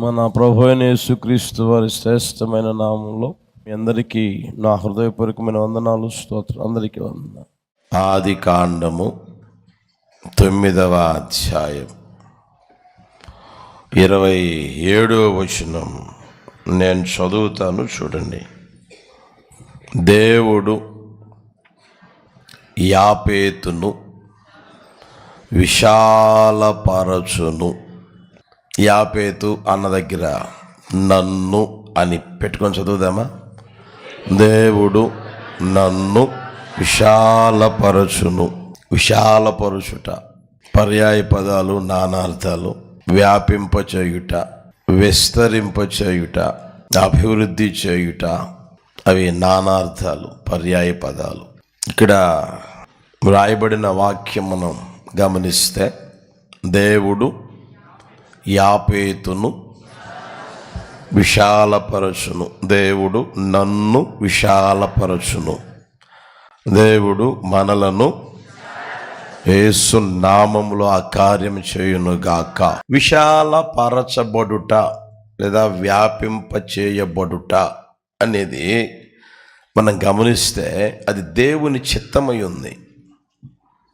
మన ప్రభు యేసుక్రీస్తు వారి శ్రేష్టమైన నామంలో మీ అందరికీ నా హృదయపూర్వకమైన వందనాలు స్తోత్రం అందరికీ వందనాలు. ఆది కాండము తొమ్మిదవ అధ్యాయం. ఇరవై ఏడవ వచనం. నేను చదువుతాను చూడండి. దేవుడు యాపేతును విశాలపరచును. యాపేతు అన్న దగ్గర నన్ను అని పెట్టుకొని చదువుదామా? దేవుడు నన్ను విశాలపరచును. విశాలపరుచుట పర్యాయ పదాలు నానార్థాలు వ్యాపింపచేయుట విస్తరింపచేయుట అభివృద్ధి చేయుట అవి నానార్థాలు పర్యాయ పదాలు. ఇక్కడ వ్రాయబడిన వాక్యం మనం గమనిస్తే దేవుడు యాపేతును విశాలపరచును. దేవుడు నన్ను విశాలపరచును. దేవుడు మనలను యేసు నామములో ఆ కార్యం చేయునుగాక. విశాలపరచబడుట లేదా వ్యాపింప చేయబడుట అనేది మనం గమనిస్తే అది దేవుని చిత్తమై ఉంది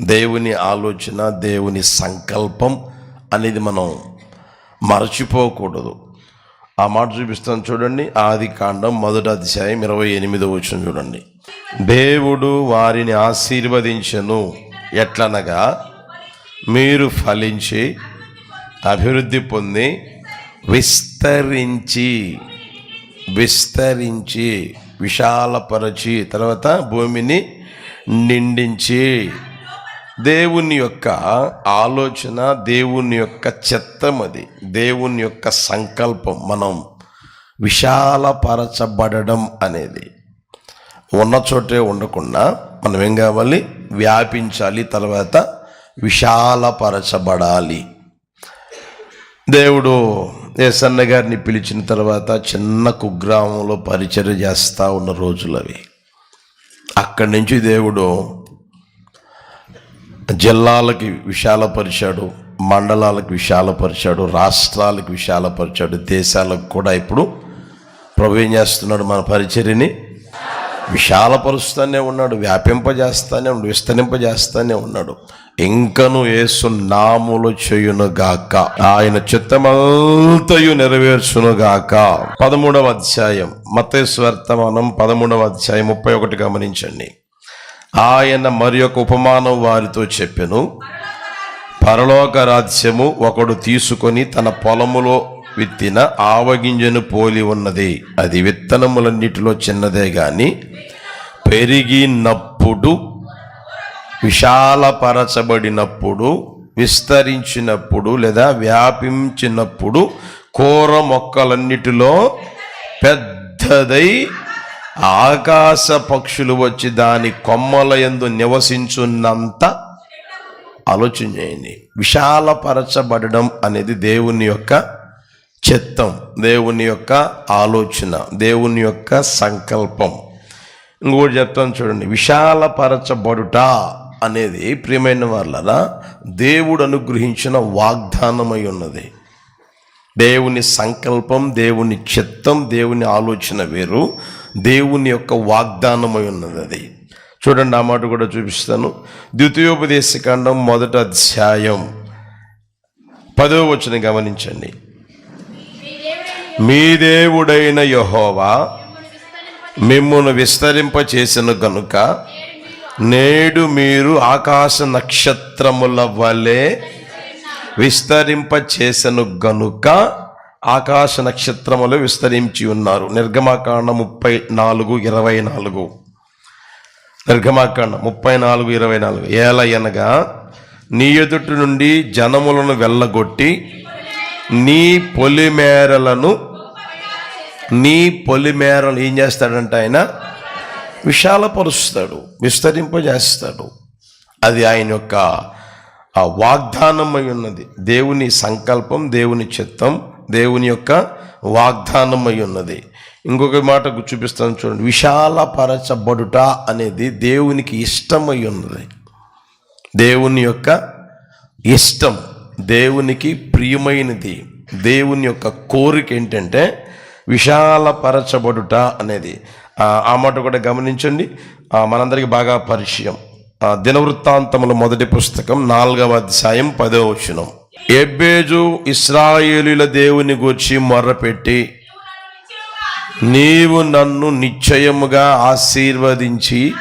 దేవుని ఆలోచన దేవుని సంకల్పం అనేది మనం మరచిపోకూడదు. ఆ మాట చూపిస్తాను చూడండి. ఆది కాండం మొదటి అధ్యాయం ఇరవై ఎనిమిదో వచ్చిన చూడండి. దేవుడు వారిని ఆశీర్వదించను. ఎట్లనగా? మీరు ఫలించి అభివృద్ధి పొంది విస్తరించి విస్తరించి విశాలపరచి తర్వాత భూమిని నిండించి దేవుని యొక్క ఆలోచన దేవుని యొక్క చిత్తం అది. దేవుని యొక్క సంకల్పం మనం విశాలపరచబడడం అనేది. ఉన్న చోటే ఉండకుండా మనం ఏం కావాలి? వ్యాపించాలి తర్వాత విశాలపరచబడాలి. దేవుడు ఏసన్న గారిని పిలిచిన తర్వాత చిన్న కుగ్రామంలో పరిచర్య చేస్తూ ఉన్న రోజులు అవి అక్కడి నుంచి దేవుడు జిల్లాలకి విశాలపరిచాడు మండలాలకు విశాలపరిచాడు రాష్ట్రాలకు విశాలపరిచాడు దేశాలకు కూడా ఇప్పుడు ప్రభు ఏం చేస్తున్నాడు మన పరిచర్యని విశాలపరుస్తూనే ఉన్నాడు వ్యాపింపజేస్తానే ఉన్నాడు విస్తరింపజేస్తానే ఉన్నాడు. ఇంకను యేసు నాములు చేయును గాక ఆయన చిత్తమంతయు నెరవేర్చును గాక పదమూడవ అధ్యాయం మతేశ్వర్తమానం పదమూడవ అధ్యాయం ముప్పై ఒకటి గమనించండి. ఆయన మరి యొక్క ఉపమానం వారితో చెప్పెను. పరలోక రాజ్యము ఒకడు తీసుకొని తన పొలములో విత్తిన ఆవగింజను పోలి ఉన్నది. అది విత్తనములన్నిటిలో చిన్నదే గాని పెరిగినప్పుడు విశాలపరచబడినప్పుడు విస్తరించినప్పుడు లేదా వ్యాపించినప్పుడు కూర మొక్కలన్నిటిలో పెద్దదై ఆకాశ పక్షులు వచ్చి దాని కొమ్మల ఎందు నివసించున్నంత ఆలోచన చేయండి. విశాలపరచబడడం అనేది దేవుని యొక్క చిత్తం దేవుని యొక్క ఆలోచన దేవుని యొక్క సంకల్పం. ఇంకోటి చెప్తాను చూడండి. విశాలపరచబడుట అనేది ప్రియమైన వాళ్ళ దేవుడు అనుగ్రహించిన వాగ్దానమై ఉన్నది. దేవుని సంకల్పం దేవుని చిత్తం దేవుని ఆలోచన వేరు. దేవుని యొక్క వాగ్దానమై ఉన్నది అది. చూడండి ఆ మాట కూడా చూపిస్తాను. ద్వితీయోపదేశకాండం మొదట అధ్యాయం పదో వచ్చిన గమనించండి. మీ దేవుడైన యహోవా మిమ్మును విస్తరింప చేసిన గనుక నేడు మీరు ఆకాశ నక్షత్రముల వలె విస్తరింప చేసను గనుక ఆకాశ నక్షత్రములు విస్తరించి ఉన్నారు. నిర్గమాకాండ ముప్పై నాలుగు ఇరవై నాలుగు నిర్గమాకాండ ముప్పై నాలుగు ఇరవై నాలుగు ఏలయనగా నీ ఎదుటి నుండి జనములను వెళ్ళగొట్టి నీ పొలిమేరలను నీ పొలిమేరలు ఏం చేస్తాడంటే ఆయన విశాలపరుస్తాడు విస్తరింపజేస్తాడు. అది ఆయన యొక్క ఆ వాగ్దానమై ఉన్నది. దేవుని సంకల్పం దేవుని చిత్తం దేవుని యొక్క వాగ్దానమై ఉన్నది. ఇంకొక మాట చూపిస్తాను చూడండి. విశాలపరచబడుట అనేది దేవునికి ఇష్టమై ఉన్నది. దేవుని యొక్క ఇష్టం దేవునికి ప్రియమైనది దేవుని యొక్క కోరిక ఏంటంటే విశాలపరచబడుట అనేది. ఆ, మాట కూడా గమనించండి. మనందరికీ బాగా పరిచయం. దినవృత్తాంతముల మొదటి పుస్తకం నాలుగవ అధ్యాయం పదవ వచనం. ఎబ్బేజు ఇస్రాయేలీల దేవుని గూర్చి మొర్రపెట్టి నీవు నన్ను నిశ్చయముగా ఆశీర్వదించి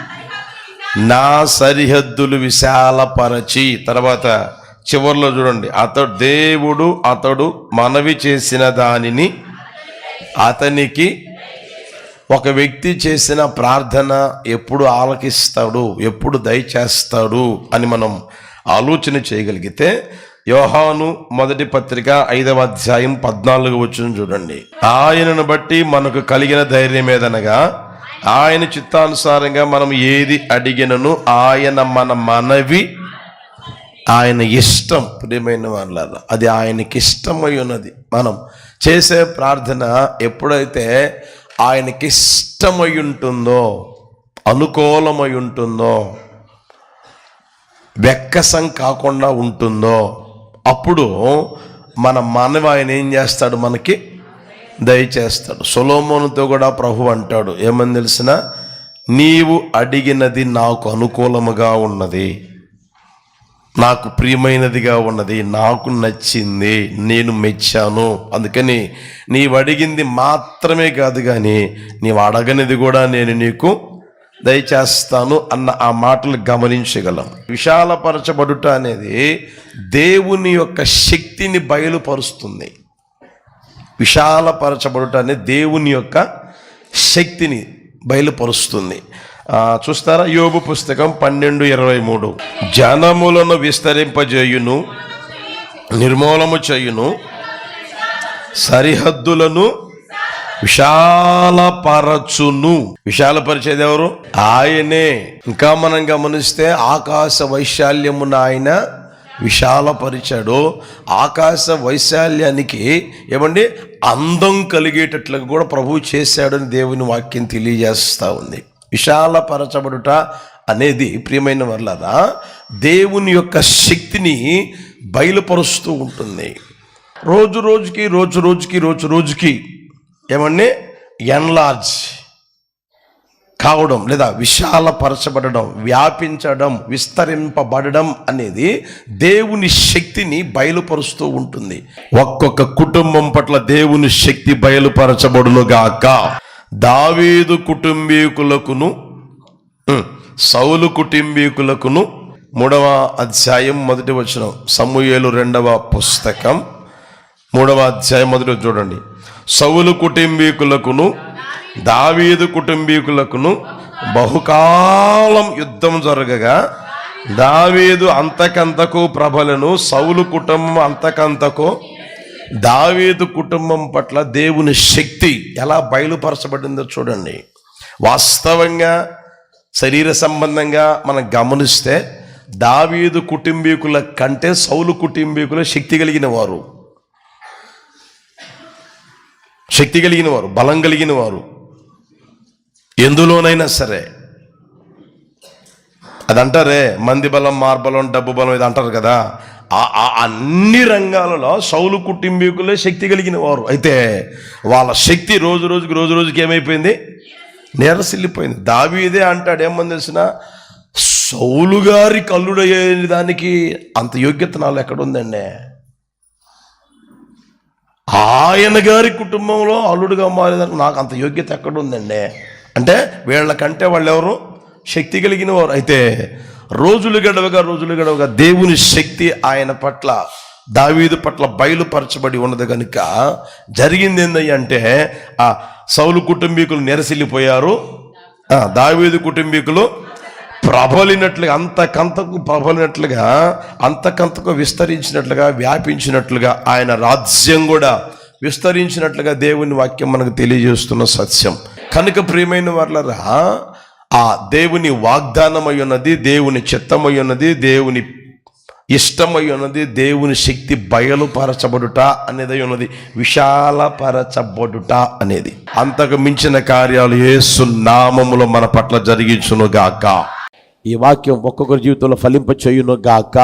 నా సరిహద్దులు విశాలపరచి తర్వాత చివర్లో చూడండి అతడు దేవుడు అతడు మనవి చేసిన దానిని అతనికి ఒక వ్యక్తి చేసిన ప్రార్థన ఎప్పుడు ఆలకిస్తాడు ఎప్పుడు దయచేస్తాడు అని మనం ఆలోచన చేయగలిగితే యోహాను మొదటి పత్రిక ఐదవ అధ్యాయం పద్నాలుగు వచ్చిన చూడండి. ఆయనను బట్టి మనకు కలిగిన ధైర్యం ఏదనగా ఆయన చిత్తానుసారంగా మనం ఏది అడిగినను ఆయన మన మనవి ఆయన ఇష్టం. ప్రియమైన వాళ్ళ అది ఆయనకి ఇష్టమై ఉన్నది. మనం చేసే ప్రార్థన ఎప్పుడైతే ఆయనకి ఇష్టమై ఉంటుందో అనుకూలమై ఉంటుందో వెక్కసం కాకుండా ఉంటుందో అప్పుడు మన మానవ ఆయన ఏం చేస్తాడు మనకి? దయచేస్తాడు. సొలోమోనుతో కూడా ప్రభు అంటాడు ఏమని తెలిసిన నీవు అడిగినది నాకు అనుకూలముగా ఉన్నది. నాకు ప్రియమైనదిగా ఉన్నది నాకు నచ్చింది నేను మెచ్చాను. అందుకని నీవు అడిగింది మాత్రమే కాదు కానీ నీవు అడగనిది కూడా నేను నీకు దయచేస్తాను అన్న ఆ మాటలు గమనించగలం. విశాలపరచబడుట అనేది దేవుని యొక్క శక్తిని బయలుపరుస్తుంది. విశాలపరచబడుట అనేది దేవుని యొక్క శక్తిని బయలుపరుస్తుంది. చూస్తారా? యోబు పుస్తకం పన్నెండు ఇరవై మూడు. జనములను విస్తరింపజేయును నిర్మూలము చేయును సరిహద్దులను విశాలపరచును. విశాలపరిచేది ఎవరు? ఆయనే. ఇంకా మనం గమనిస్తే ఆకాశ వైశాల్యమున ఆయన విశాలపరిచాడు. ఆకాశ వైశాల్యానికి ఏమండి? అందం కలిగేటట్లుగా కూడా ప్రభువు చేశాడని దేవుని వాక్యం తెలియజేస్తూ ఉంది. విశాలపరచబడుట అనేది ప్రియమైన వల్లరా దేవుని యొక్క శక్తిని బయలుపరుస్తూ ఉంటుంది. రోజు రోజుకి రోజు రోజుకి రోజు రోజుకి ఏమండి? ఎన్లార్జ్ కావడం లేదా విశాలపరచబడడం వ్యాపించడం విస్తరింపబడడం అనేది దేవుని శక్తిని బయలుపరుస్తూ ఉంటుంది. ఒక్కొక్క కుటుంబం పట్ల దేవుని శక్తి బయలుపరచబడులుగాక దావీదు కుటుంబీకులకును సౌలు కుటుంబీకులకును మూడవ అధ్యాయం మొదటి వచ్చిన సమూయేలు రెండవ పుస్తకం మూడవ అధ్యాయం మొదటి చూడండి. సౌలు కుటుంబీకులకును దావీదు కుటుంబీకులకును బహుకాలం యుద్ధం జరగగా దావీదు అంతకంతకు ప్రభలను సౌలు కుటుంబం అంతకంతకు దావీదు కుటుంబం పట్ల దేవుని శక్తి ఎలా బయలుపరచబడిందో చూడండి. వాస్తవంగా శరీర సంబంధంగా మనం గమనిస్తే దావీదు కుటుంబీకుల కంటే సౌలు కుటుంబీకుల శక్తి కలిగిన వారు. శక్తి కలిగిన వారు బలం కలిగిన వారు. ఎందులోనైనా సరే అది అంటారే మంది బలం మార్బలం డబ్బు బలం ఇది అంటారు కదా. అన్ని రంగాలలో సౌలు కుటుంబీకులే శక్తి కలిగిన వారు. అయితే వాళ్ళ శక్తి రోజు రోజుకి రోజు రోజుకి ఏమైపోయింది? నేరసిల్లిపోయింది. దావీదే అంటాడు ఏమని తెలిసిన సౌలు గారి కల్లుడయ్యే దానికి అంత యోగ్యత నాలో ఎక్కడుందండి? ఆయన గారి కుటుంబంలో అల్లుడుగా మారేదానికి నాకు అంత యోగ్యత ఎక్కడుందండి? అంటే వీళ్ళకంటే వాళ్ళు ఎవరు శక్తి కలిగిన వారు. అయితే రోజులు గడవగా రోజులు గడవగా దేవుని శక్తి ఆయన పట్ల దావీదు పట్ల బయలుపరచబడి ఉన్నది కనుక జరిగింది ఏంటంటే ఆ సౌలు కుటుంబీకులు నెరసిల్లిపోయారు. దావీదు కుటుంబీకులు ప్రబలినట్లుగా అంతకంతకు ప్రబలినట్లుగా అంతకంతకు విస్తరించినట్లుగా వ్యాపించినట్లుగా ఆయన రాజ్యం కూడా విస్తరించినట్లుగా దేవుని వాక్యం మనకు తెలియజేస్తున్న సత్యం. కనుక ప్రియమైన వాళ్ళరా ఆ దేవుని వాగ్దానమై ఉన్నది దేవుని చిత్తమై ఉన్నది దేవుని ఇష్టమై ఉన్నది దేవుని శక్తి బయలుపరచబడుట అనేది ఉన్నది విశాలపరచబడుట అనేది. అంతకు మించిన కార్యాలు ఏసు నామములో మన పట్ల జరిగించును గాక ఈ వాక్యం ఒక్కొక్కరి జీవితంలో ఫలింప చేయును గాక